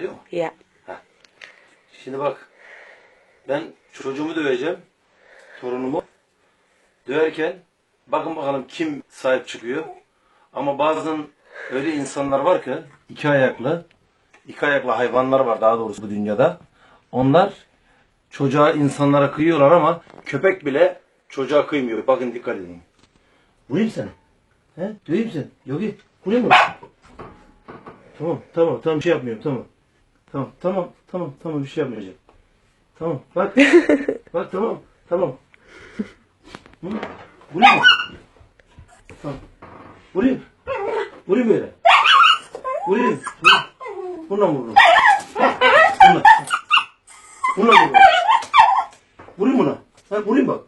Değil mi? Yeah. Şimdi bak. Ben çocuğumu döveceğim. Torunumu. Döverken bakın bakalım kim sahip çıkıyor. Ama bazen öyle insanlar var ki iki ayaklı iki ayaklı hayvanlar var daha doğrusu bu dünyada. Onlar çocuğa insanlara kıyıyorlar ama köpek bile çocuğa kıymıyor. Bakın dikkat edin. Vurayım seni. He? Döveyim seni. Yogi. Vurayım mı? Tamam tamam tamam şey yapmıyorum tamam. Tamam tamam tamam tamam bir şey yapmayacağım. Tamam bak. bak tamam tamam. Hı? Vurayım mı? Tamam. Vurayım. Vurayım böyle. Vurayım. Vurayım. Bununla mı vururum? Bununla. Bununla vururum. Vurayım buna. Ha, vurayım bak.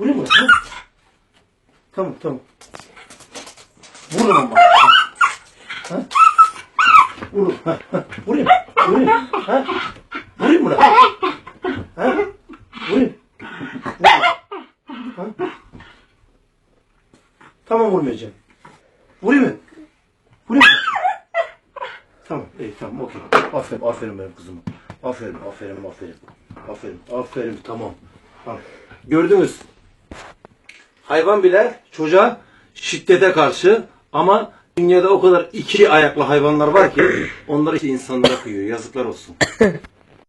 Vurayım buna. Ha? Tamam tamam. Vururum ama. Ha? Vururum. Ha, ha. Vurayım. Vurayım. Ha? Vurayım buna. Ha? Vurayım. Ha? Tamam vurmayacağım. Vurayım mı? Vurayım mı? Tamam, iyi tamam, okey. Aferin, aferin benim kızıma. Aferin, aferin, aferin. Aferin, aferin, tamam. Tamam. Gördünüz. Hayvan bile çocuğa şiddete karşı ama dünyada o kadar iki ayaklı hayvanlar var ki onları işte insanlara kıyıyor. Yazıklar olsun.